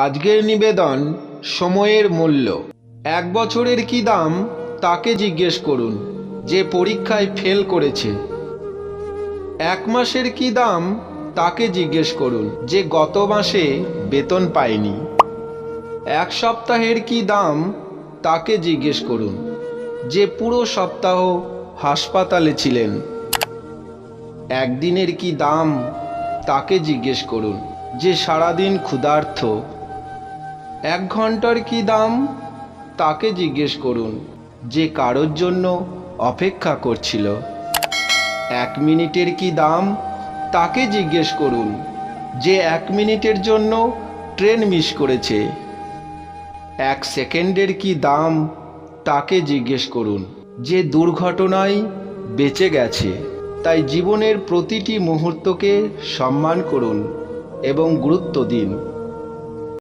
আজকের নিবেদন সময়ের মূল্য। এক বছরের কি দাম তাকে জিজ্ঞেস করুন, যে পরীক্ষায় ফেল করেছে। এক মাসের কি দাম তাকে জিজ্ঞেস করুন, যে গত মাসে বেতন পায়নি। এক সপ্তাহের কি দাম তাকে জিজ্ঞেস করুন, যে পুরো সপ্তাহ হাসপাতালে ছিলেন। একদিনের কি দাম তাকে জিজ্ঞেস করুন, যে সারাদিন ক্ষুধার্থ এক ঘণ্টার কি দাম? তাকে জিজ্ঞেস করুন, যে কারোর জন্য অপেক্ষা করছিল। এক মিনিটের কি দাম? তাকে জিজ্ঞেস করুন, যে এক মিনিটের জন্য ট্রেন মিস করেছে। এক সেকেন্ডের কি দাম? তাকে জিজ্ঞেস করুন, যে দুর্ঘটনায় বেঁচে গেছে। তাই জীবনের প্রতিটি মুহূর্তকে সম্মান করুন এবং গুরুত্ব দিন।